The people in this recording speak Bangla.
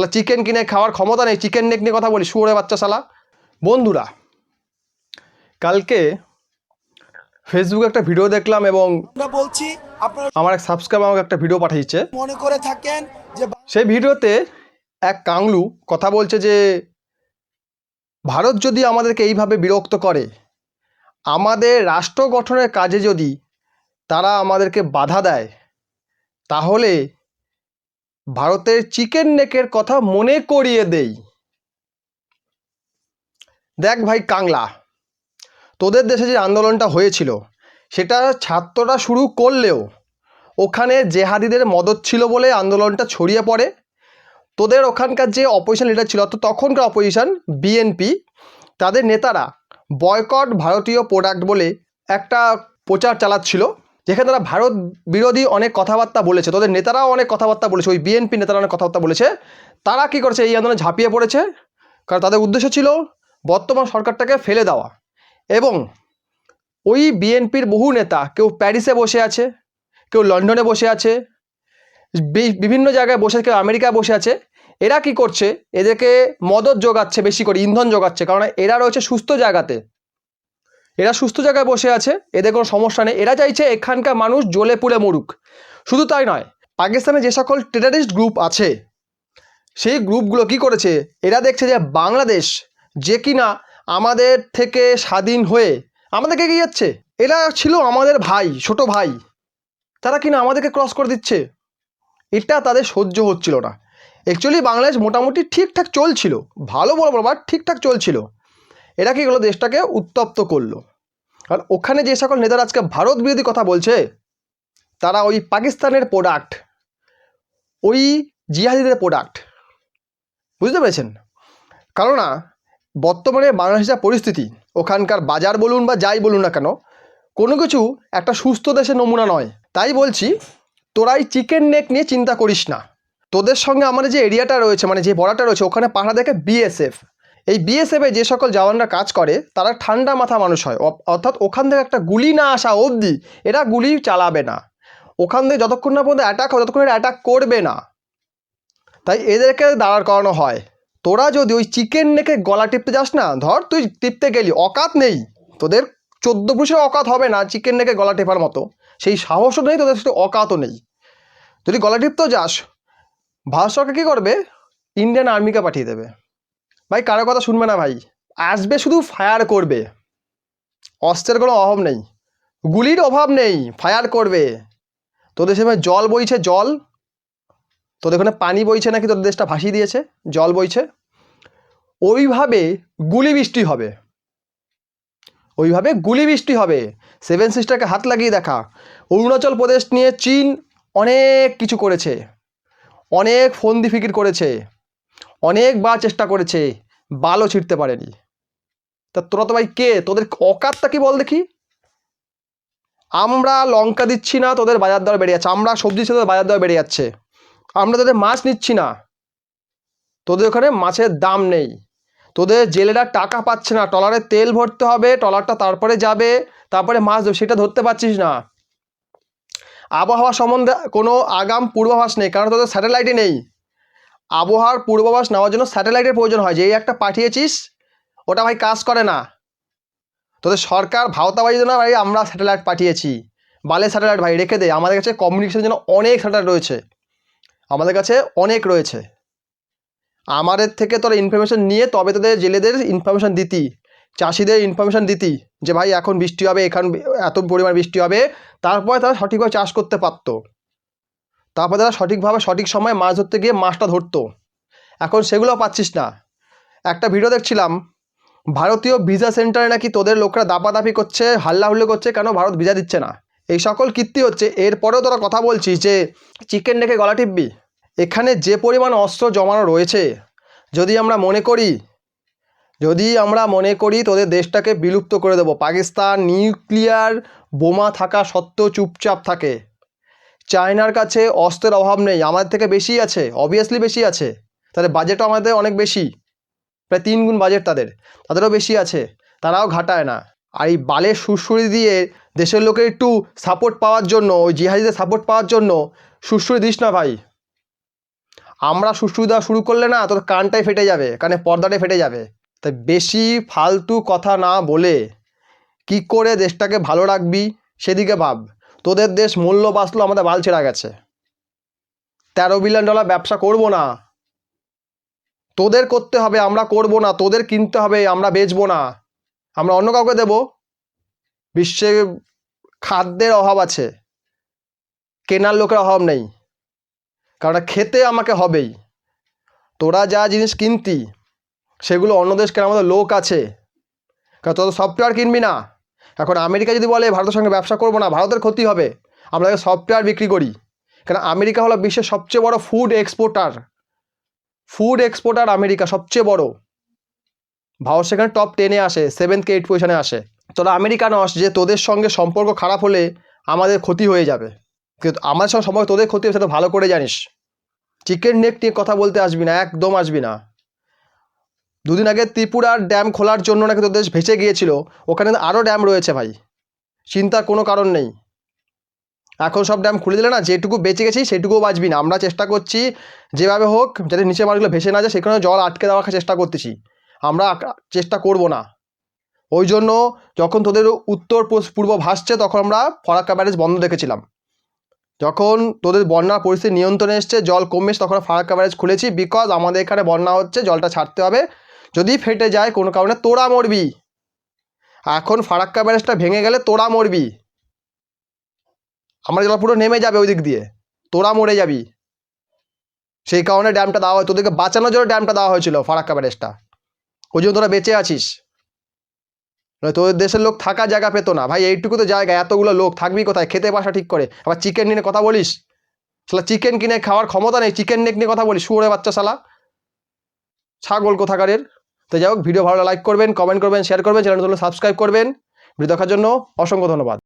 শালা চিকেন কিনে খাওয়ার ক্ষমতা নেই চিকেন নেক নিয়ে কথা বলি শুয়োরে বাচ্চা শালা। বন্ধুরা কালকে ফেসবুকে একটা ভিডিও দেখলাম এবং বলছি আমার এক সাবস্ক্রাইব আমাকে একটা ভিডিও পাঠিয়েছে মনে করে থাকেন যে সেই ভিডিওতে এক কাংলু কথা বলছে যে ভারত যদি আমাদেরকে এইভাবে বিরক্ত করে আমাদের রাষ্ট্র গঠনের কাজে যদি তারা আমাদেরকে বাধা দেয় তাহলে ভারতের চিকেন নেকের কথা মনে করিয়ে দেই। দেখ ভাই কাংলা, তোদের দেশে যে আন্দোলনটা হয়েছিল, সেটা ছাত্ররা শুরু করলেও, ওখানে জেহাদিদের মদত ছিল বলে আন্দোলনটা ছড়িয়ে পড়ে। তোদের ওখানকার যে অপোজিশন লিডার ছিল, অর্থাৎ তখনকার অপোজিশন বিএনপি তাদের নেতারা বয়কট ভারতীয় প্রোডাক্ট বলে একটা প্রচার চালাচ্ছিল। যেখানে তারা ভারত বিরোধী অনেক কথাবার্তা বলেছে, তাদের নেতারাও অনেক কথাবার্তা বলেছে, ওই বিএনপি নেতারা অনেক কথাবার্তা বলেছে, তারা কী করেছে? এই আন্দোলনে ঝাঁপিয়ে পড়েছে, কারণ তাদের উদ্দেশ্য ছিল বর্তমান সরকারটাকে ফেলে দেওয়া। এবং ওই বিএনপির বহু নেতা, কেউ প্যারিসে বসে আছে, কেউ লন্ডনে বসে আছে বিভিন্ন জায়গায় বসে কেউ আমেরিকায় বসে আছে, এরা কি করছে? এদেরকে মদত যোগাচ্ছে, বেশি করে ইন্ধন যোগাচ্ছে, কারণ এরা রয়েছে সুস্থ জায়গাতে। এরা সুস্থ জায়গায় বসে আছে, এদের কোনো সমস্যা নেই। এরা চাইছে এখানকার মানুষ জ্বলে পুড়ে মরুক। শুধু তাই নয়, পাকিস্তানে যে সকল টেরারিস্ট গ্রুপ আছে, সেই গ্রুপগুলো কি করেছে? এরা দেখছে যে বাংলাদেশ যে কিনা আমাদের থেকে স্বাধীন হয়ে আমাদেরকে এগিয়ে যাচ্ছে। এরা ছিল আমাদের ভাই, ছোট ভাই। তারা কিনা আমাদেরকে ক্রস করে দিচ্ছে। এটা তাদের সহ্য হচ্ছিল না। অ্যাকচুয়ালি বাংলাদেশ মোটামুটি ঠিকঠাক চলছিল। ভালো বলব বাট ঠিকঠাক চলছিল। এরা কি করল? দেশটাকে উত্তপ্ত করল। আর ওখানে যে সকল নেতারা আজকে ভারত বিরোধী কথা বলছে, তারা ওই পাকিস্তানের প্রোডাক্ট ওই জিহাদিদের প্রোডাক্ট বুঝতে পেরেছেন? কেননা, বর্তমানে বাংলাদেশের পরিস্থিতি, ওখানকার বাজার বলুন বা যাই বলুন না কেন, কোনো কিছু একটা সুস্থ দেশের নমুনা নয়। তাই বলছি, তোরাই চিকেন নেক নিয়ে চিন্তা করিস না। তোদের সঙ্গে আমাদের যে এরিয়াটা রয়েছে মানে যে বর্ডারটা রয়েছে, ওখানে পাহাড়া দেখে বিএসএফ এই বিএসএফে যে সকল জওয়ানরা কাজ করে, তারা ঠান্ডা মাথা মানুষ হয়। অর্থাৎ ওখান থেকে একটা গুলি না আসা অবধি এরা গুলি চালাবে না। ওখান থেকে যতক্ষণ না পর্যন্ত অ্যাটাক হয়, ততক্ষণ অ্যাটাক করবে না। তাই এদেরকে দাঁড়ার করানো হয়। তোরা যদি ওই চিকেন নেকে গলা টিপতে যাস না, ধর তুই টিপতে গেলি, অকাত নেই। তোদের চোদ্দ পুরুষের অকাত হবে না চিকেন নেকে গলা টেপার মতো। সেই সাহসও নেই, তোদের সাথে অকাতও নেই। যদি গলা টিপতেও যাস, ভারত সরকার কী করবে? ইন্ডিয়ান আর্মিকে পাঠিয়ে দেবে। ভাই, কারও কথা শুনবে না ভাই। আসবে শুধু ফায়ার করবে। অস্ত্রের কোনো অভাব নেই। গুলির অভাব নেই ফায়ার করবে। তোদের সেখানে জল বইছে, জল। তোদের ওখানে পানি বইছে নাকি তোদের দেশটা ভাসিয়ে দিয়েছে? জল বইছে। ওইভাবে গুলি বৃষ্টি হবে। ওইভাবে গুলি বৃষ্টি হবে। সেভেন সিস্টারকে হাত লাগিয়ে দেখা। অরুণাচল প্রদেশ নিয়ে চীন অনেক কিছু করেছে। অনেক ফন্দি ফিকির করেছে। অনেকবার চেষ্টা করেছে, বালও ছিঁড়তে পারেনি। তা তোরা তো ভাই কে? তোদের অকাতটা কি বল দেখি? আমরা লঙ্কা দিচ্ছি না, তোদের বাজার দর বেড়ে যাচ্ছে। আমরা সবজি তোদের বাজার দর বেড়ে যাচ্ছে। আমরা তোদের মাছ নিচ্ছি না। তোদের ওখানে মাছের দাম নেই। তোদের জেলেরা টাকা পাচ্ছে না। ট্রলারে তেল ভরতে হবে, ট্রলারটা তারপরে যাবে, তারপরে মাছ সেটা ধরতে পারছিস না। আবহাওয়া সম্বন্ধে কোনো আগাম পূর্বাভাস নেই, কারণ তোদের স্যাটেলাইটই নেই। আবহাওয়ার পূর্বাভাস নেওয়ার জন্য স্যাটেলাইটের প্রয়োজন হয় যেই একটা পাঠিয়েছিস, ওটা ভাই কাজ করে না। তোদের সরকার ভাওতাবাজি না ভাই আমরা স্যাটেলাইট পাঠিয়েছি। বালে স্যাটেলাইট ভাই, রেখে দে। আমাদের কাছে কমিউনিকেশনের জন্য অনেক স্যাটেলাইট রয়েছে। আমাদের কাছে অনেক রয়েছে। আমাদের থেকে তোরা ইনফরমেশন নিয়ে তবে তোদের জেলেদের ইনফরমেশন দিতি। চাষিদের ইনফরমেশন দিতি যে, ভাই, এখন বৃষ্টি হবে, এখান, এত পরিমাণ বৃষ্টি হবে। তারপরে তারা সঠিকভাবে চাষ করতে পারতো। তারপরে তারা সঠিকভাবে সঠিক সময় মাছ ধরতে গিয়ে মাছটা ধরতো। এখন সেগুলো পাচ্ছিস না। একটা ভিডিও দেখছিলাম, ভারতীয় ভিসা সেন্টারে নাকি তোদের লোকরা দাপাদাপি করছে, হাল্লাহুল্লো করছে, কেন ভারত ভিসা দিচ্ছে না? এই সকল কীর্তি হচ্ছে, এরপরেও তোরা কথা বলছিস যে চিকেন রেখে গলা টিপবি? এখানে যে পরিমাণ অস্ত্র জমানো রয়েছে, যদি আমরা মনে করি, যদি আমরা মনে করি তোদের দেশটাকে বিলুপ্ত করে দেবো, পাকিস্তান নিউক্লিয়ার বোমা থাকা সত্ত্বেও চুপচাপ থাকে। চায়নার কাছে অস্ত্রের অভাব নেই, আমাদের থেকে বেশি আছে অবভিয়াসলি বেশি আছে। তাদের বাজেটও আমাদের অনেক বেশি, প্রায় তিন গুণ বাজেট তাদের, তাদেরও বেশি আছে, তারাও ঘাটায় না। আর এই বালের সুরসুরি দিয়ে দেশের লোকের একটু সাপোর্ট পাওয়ার জন্য, ওই জিহাদিদের সাপোর্ট পাওয়ার জন্য সুরসুরি দিস না ভাই। আমরা সুশ্রু দেওয়া শুরু করলে না তোর কানটাই ফেটে যাবে, কানে পর্দাটাই ফেটে যাবে। তাই বেশি ফালতু কথা না বলে কি করে দেশটাকে ভালো রাখবি, সেদিকে ভাব। তোদের দেশ মূল্য বাঁচলো, আমাদের বাল ছেঁড়া গেছে। তেরো বিলিয়ন ডলার ব্যবসা করব না। তোদের করতে হবে, আমরা করব না। তোদের কিনতে হবে, আমরা বেচবো না। আমরা অন্য কাউকে দেব। বিশ্বে খাদ্যের অভাব আছে। কেনার লোকের অভাব নেই। কারণ খেতে আমাকে হবেই। তোরা যা জিনিস কিনতি, সেগুলো অন্য দেশ কেনার মতো লোক আছে। কারণ তোরা সফটওয়্যার কিনবি না। এখন আমেরিকা যদি বলে ভারতের সঙ্গে ব্যবসা করব না, ভারতের ক্ষতি হবে। আমরা সফটওয়্যার বিক্রি করি। কারণ আমেরিকা হলো বিশ্বের সবচেয়ে বড় food exporter food exporter America সবচেয়ে বড়। ভারত সেখানে টপ টেনে আসে সেভেন্থ কে এইট পজিশনে আসে। তোরা আমেরিকা নস যে তোদের সঙ্গে সম্পর্ক খারাপ হলে আমাদের ক্ষতি হয়ে যাবে। কিন্তু আমার সঙ্গে সম্পর্ক তোদের ক্ষতি হবে সেটা ভালো করে জানিস। চিকেন নেক নিয়ে কথা বলতে আসবি না, একদম আসবি না। দুদিন আগে ত্রিপুরার ড্যাম খোলার জন্য নাকি তোদের দেশ ভেসে গিয়েছিল, ওখানে আরও ড্যাম রয়েছে ভাই। চিন্তার কোনো কারণ নেই। এখন সব ড্যাম খুলে দিলে না, যেটুকু বেঁচে গেছি সেটুকুও বাঁচবি না। আমরা চেষ্টা করছি যেভাবে হোক, যাতে নিচে মালগুলো ভেসে না যায় সেখানে জল আটকে দেওয়ার চেষ্টা করতেছি। আমরা চেষ্টা করব না। ওই জন্য যখন তোদের উত্তর পূর্ব ভাসছে, তখন আমরা ফরাক্কা ব্যারেজ বন্ধ রেখেছিলাম। যখন তোদের বন্যার পরিস্থিতি নিয়ন্ত্রণে এসছে, জল কমে তখন ফারাক্কা ব্যারেজ খুলেছি বিকজ আমাদের এখানে বন্যা হচ্ছে, জলটা ছাড়তে হবে। যদি ফেটে যায় কোনো কারণে তোরা মরবি। এখন ফারাক্কা ব্যারেজটা ভেঙে গেলে তোরা মরবি। আমরা জল পুরো নেমে যাবে ওই দিক দিয়ে। তোরা মরে যাবি। সেই কারণে ড্যামটা দেওয়া হয়, তোদেরকে বাঁচানোর জন্য ড্যামটা দেওয়া হয়েছিল ফারাক্কা ব্যারেজটা। ওই জন্য তোরা বেঁচে আছিস। নয় তোদের দেশের লোক থাকার জায়গা পেতো না। ভাই, এইটুকু তো জায়গা, এতগুলো লোক থাকবি কোথায়? খেতে বাসা ঠিক করে। আবার চিকেন নিয়ে কথা বলিস? শালা, চিকেন কিনে খাওয়ার ক্ষমতা নেই। চিকেন নেক নিয়ে কথা বলিস শুয়োরে বাচ্চা শালা। ছাগল কোথাকারের? তো যাই হোক ভিডিও ভালো লাইক করবেন কমেন্ট করবেন শেয়ার করবেন চ্যানেল সাবস্ক্রাইব করবেন। ভিডিও দেখার জন্য অসংখ্য ধন্যবাদ।